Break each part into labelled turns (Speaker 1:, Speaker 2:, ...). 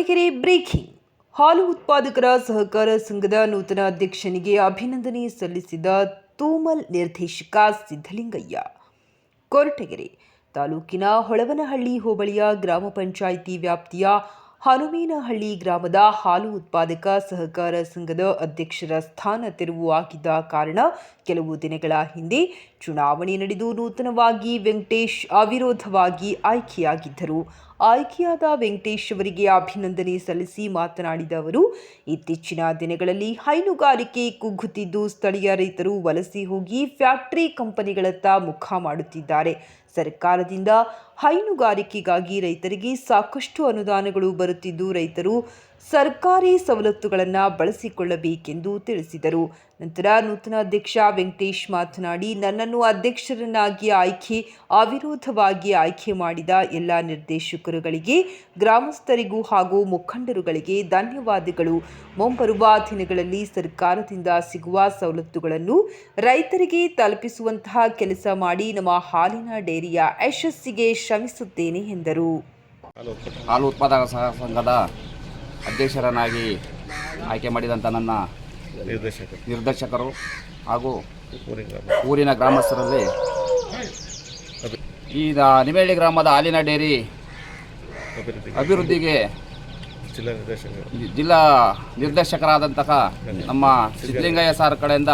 Speaker 1: Koratagere breaking. ಹಾಲು ಉತ್ಪಾದಕರ ಸಹಕಾರ ಸಂಘದ ನೂತನ ಅಧ್ಯಕ್ಷನಿಗೆ ಅಭಿನಂದನೆ ಸಲ್ಲಿಸಿದ ತೂಮಲ್ ನಿರ್ದೇಶಕ ಸಿದ್ದಲಿಂಗಯ್ಯ ಕೊರಟಗೆರೆ ತಾಲೂಕಿನ ಹೊಳವನಹಳ್ಳಿ ಹೋಬಳಿಯ ಗ್ರಾಮ ಪಂಚಾಯಿತಿ ವ್ಯಾಪ್ತಿಯ ಹನುಮೇನಹಳ್ಳಿ ಗ್ರಾಮದ ಹಾಲು ಉತ್ಪಾದಕ ಸಹಕಾರ ಸಂಘದ ಅಧ್ಯಕ್ಷರ ಸ್ಥಾನ ತೆರವು ಆಗಿದ್ದ ಕಾರಣ ಕೆಲವು ದಿನಗಳ ಹಿಂದೆ ಚುನಾವಣೆ ನಡೆದು ನೂತನವಾಗಿ ವೆಂಕಟೇಶ್ ಅವಿರೋಧವಾಗಿ ಆಯ್ಕೆಯಾಗಿದ್ದರು. ಆಯ್ಕೆಯಾದ ವೆಂಕಟೇಶ್ ಅವರಿಗೆ ಅಭಿನಂದನೆ ಸಲ್ಲಿಸಿ ಮಾತನಾಡಿದ ಅವರು, ಇತ್ತೀಚಿನ ದಿನಗಳಲ್ಲಿ ಹೈನುಗಾರಿಕೆ ಕುಗ್ಗುತ್ತಿದ್ದು ಸ್ಥಳೀಯ ರೈತರು ವಲಸೆ ಹೋಗಿ ಫ್ಯಾಕ್ಟರಿ ಕಂಪನಿಗಳತ್ತ ಮುಖ ಮಾಡುತ್ತಿದ್ದಾರೆ. ಸರ್ಕಾರದಿಂದ ಹೈನುಗಾರಿಕೆಗಾಗಿ ರೈತರಿಗೆ ಸಾಕಷ್ಟು ಅನುದಾನಗಳು ಬರುತ್ತಿದ್ದು ರೈತರು ಸರ್ಕಾರಿ ಸವಲತ್ತುಗಳನ್ನು ಬಳಸಿಕೊಳ್ಳಬೇಕೆಂದು ತಿಳಿಸಿದರು. ನಂತರ ನೂತನ ಅಧ್ಯಕ್ಷ ವೆಂಕಟೇಶ್ ಮಾತನಾಡಿ, ನನ್ನನ್ನು ಅಧ್ಯಕ್ಷರನ್ನಾಗಿ ಆಯ್ಕೆ, ಅವಿರೋಧವಾಗಿ ಆಯ್ಕೆ ಮಾಡಿದ ಎಲ್ಲ ನಿರ್ದೇಶಕರುಗಳಿಗೆ, ಗ್ರಾಮಸ್ಥರಿಗೂ ಹಾಗೂ ಮುಖಂಡರುಗಳಿಗೆ ಧನ್ಯವಾದಗಳು. ಮುಂಬರುವ ದಿನಗಳಲ್ಲಿ ಸರ್ಕಾರದಿಂದ ಸಿಗುವ ಸವಲತ್ತುಗಳನ್ನು ರೈತರಿಗೆ ತಲುಪಿಸುವಂತಹ ಕೆಲಸ ಮಾಡಿ ನಮ್ಮ ಹಾಲಿನ ಡೇರಿಯ ಯಶಸ್ಸಿಗೆ ಶ್ರಮಿಸುತ್ತೇನೆ ಎಂದರು.
Speaker 2: ಹಾಲು ಉತ್ಪಾದಕ ಸಂಘದ ಅಧ್ಯಕ್ಷರನ್ನಾಗಿ ಆಯ್ಕೆ ಮಾಡಿದಂಥ ನನ್ನ
Speaker 3: ನಿರ್ದೇಶಕರು.
Speaker 2: ನಿರ್ದೇಶಕರು ಹಾಗೂ
Speaker 3: ಊರಿನ ಗ್ರಾಮ
Speaker 2: ಊರಿನ ಗ್ರಾಮಸ್ಥರಲ್ಲಿ ಈ ನಿಮೇಳಿ ಗ್ರಾಮದ ಹಾಲಿನ ಡೇರಿ ಅಭಿವೃದ್ಧಿಗೆ
Speaker 3: ಜಿಲ್ಲಾ ನಿರ್ದೇಶಕ
Speaker 2: ನಿರ್ದೇಶಕರಾದಂತಹ ನಮ್ಮ ಸಿದ್ದಲಿಂಗಯ್ಯ ಸರ್ ಕಡೆಯಿಂದ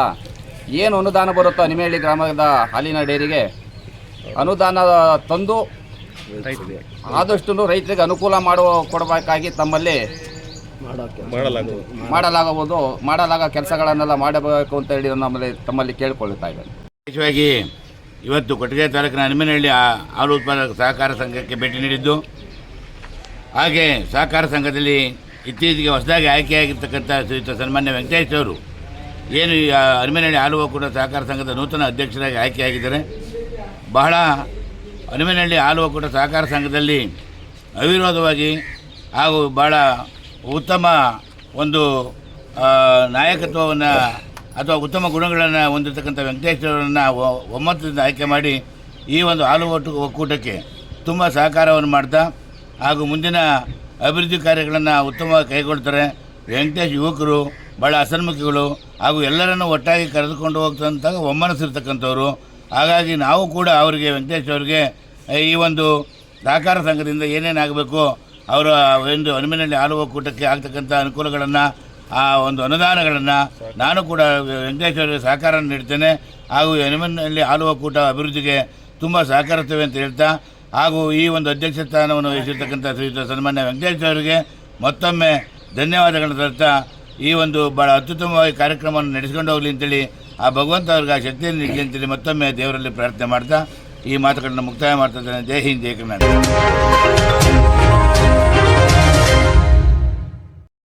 Speaker 2: ಏನು ಅನುದಾನ ಬರುತ್ತೋ ನಿಮೇಳಿ ಗ್ರಾಮದ ಹಾಲಿನ ಡೇರಿಗೆ ಅನುದಾನ ತಂದು ಆದಷ್ಟು ರೈತರಿಗೆ ಅನುಕೂಲ ಮಾಡುವ ಕೊಡಬೇಕಾಗಿ ತಮ್ಮಲ್ಲಿ
Speaker 3: ಮಾಡಲಾಗುವುದು.
Speaker 2: ಮಾಡಲಾಗುವುದು ಮಾಡಲಾಗ ಕೆಲಸಗಳನ್ನೆಲ್ಲ ಮಾಡಬೇಕು ಅಂತ ಹೇಳಿ ನಮ್ಮಲ್ಲಿ ತಮ್ಮಲ್ಲಿ ಕೇಳಿಕೊಳ್ಳುತ್ತಾ ಇದ್ದೇನೆ.
Speaker 4: ವಿಶೇಷವಾಗಿ ಇವತ್ತು ಕೊಟ್ಟಿಗೆ ತಾಲೂಕಿನ ಹನುಮನಹಳ್ಳಿ ಹಾಲು ಉತ್ಪಾದಕ ಸಹಕಾರ ಸಂಘಕ್ಕೆ ಭೇಟಿ ನೀಡಿದ್ದು. ಹಾಗೆ ಸಹಕಾರ ಸಂಘದಲ್ಲಿ ಇತ್ತೀಚೆಗೆ ಹೊಸದಾಗಿ ಆಯ್ಕೆಯಾಗಿರ್ತಕ್ಕಂಥ ಶ್ರೀಯುತ ಸನ್ಮಾನ್ಯ ವೆಂಕಟೇಶ್ ಅವರು ಏನು ಈ ಹನುಮನಹಳ್ಳಿ ಹಾಲು ಒಕ್ಕೂಟ ಸಹಕಾರ ಸಂಘದ ನೂತನ ಅಧ್ಯಕ್ಷರಾಗಿ ಆಯ್ಕೆಯಾಗಿದ್ದಾರೆ. ಬಹಳ ಹನುಮನಹಳ್ಳಿ ಹಾಲು ಒಕ್ಕೂಟ ಸಹಕಾರ ಸಂಘದಲ್ಲಿ ಅವಿರೋಧವಾಗಿ ಹಾಗೂ ಭಾಳ ಉತ್ತಮ ಒಂದು ನಾಯಕತ್ವವನ್ನು ಅಥವಾ ಉತ್ತಮ ಗುಣಗಳನ್ನು ಹೊಂದಿರತಕ್ಕಂಥ ವೆಂಕಟೇಶ್ವರನ್ನು ಒಮ್ಮತದಿಂದ ಆಯ್ಕೆ ಮಾಡಿ ಈ ಒಂದು ಹಾಲು ಒಟ್ಟು ಒಕ್ಕೂಟಕ್ಕೆ ತುಂಬ ಸಹಕಾರವನ್ನು ಮಾಡ್ತಾ ಹಾಗೂ ಮುಂದಿನ ಅಭಿವೃದ್ಧಿ ಕಾರ್ಯಗಳನ್ನು ಉತ್ತಮವಾಗಿ ಕೈಗೊಳ್ತಾರೆ. ವೆಂಕಟೇಶ್ ಯುವಕರು ಭಾಳ ಅಸನ್ಮುಖಿಗಳು ಹಾಗೂ ಎಲ್ಲರನ್ನು ಒಟ್ಟಾಗಿ ಕರೆದುಕೊಂಡು ಹೋಗ್ತಂಥ ಒಮ್ಮನಸಿರ್ತಕ್ಕಂಥವ್ರು. ಹಾಗಾಗಿ ನಾವು ಕೂಡ ಅವರಿಗೆ, ವೆಂಕಟೇಶ್ ಅವರಿಗೆ, ಈ ಒಂದು ಸಹಕಾರ ಸಂಘದಿಂದ ಏನೇನಾಗಬೇಕು ಅವರ ಒಂದು ಹನುಮನಹಳ್ಳಿ ಹಾಲು ಒಕ್ಕೂಟಕ್ಕೆ ಆಗ್ತಕ್ಕಂಥ ಅನುಕೂಲಗಳನ್ನು, ಆ ಒಂದು ಅನುದಾನಗಳನ್ನು ನಾನು ಕೂಡ ವೆಂಕಟೇಶ್ವರ ಸಹಕಾರ ನೀಡ್ತೇನೆ. ಹಾಗೂ ಹನುಮನಹಳ್ಳಿ ಹಾಲು ಒಕ್ಕೂಟ ಅಭಿವೃದ್ಧಿಗೆ ತುಂಬ ಸಹಕರಿಸ್ತೇವೆ ಅಂತ ಹೇಳ್ತಾ, ಹಾಗೂ ಈ ಒಂದು ಅಧ್ಯಕ್ಷ ಸ್ಥಾನವನ್ನು ವಹಿಸಿರ್ತಕ್ಕಂಥ ಶ್ರೀಯುತ ಸನ್ಮಾನ್ಯ ವೆಂಕಟೇಶ್ವರಿಗೆ ಮತ್ತೊಮ್ಮೆ ಧನ್ಯವಾದಗಳನ್ನು ತರ್ತಾ ಈ ಒಂದು ಭಾಳ ಅತ್ಯುತ್ತಮವಾಗಿ ಕಾರ್ಯಕ್ರಮವನ್ನು ನಡೆಸ್ಕೊಂಡು ಹೋಗಲಿ ಅಂತೇಳಿ ಆ ಭಗವಂತ ಅವ್ರಿಗೆ ಆ ಶಕ್ತಿಯನ್ನು ನೀಡಲಿ ಅಂತೇಳಿ ಮತ್ತೊಮ್ಮೆ ದೇವರಲ್ಲಿ ಪ್ರಾರ್ಥನೆ ಮಾಡ್ತಾ, ಈ ಮಾತುಗಳನ್ನು ಮುಕ್ತಾಯ ಮಾಡ್ತಾ ಇದ್ದೇನೆ. ಜೈ ಹಿಂದ್, ಜೈ ಕರ್ನಾಟಕ.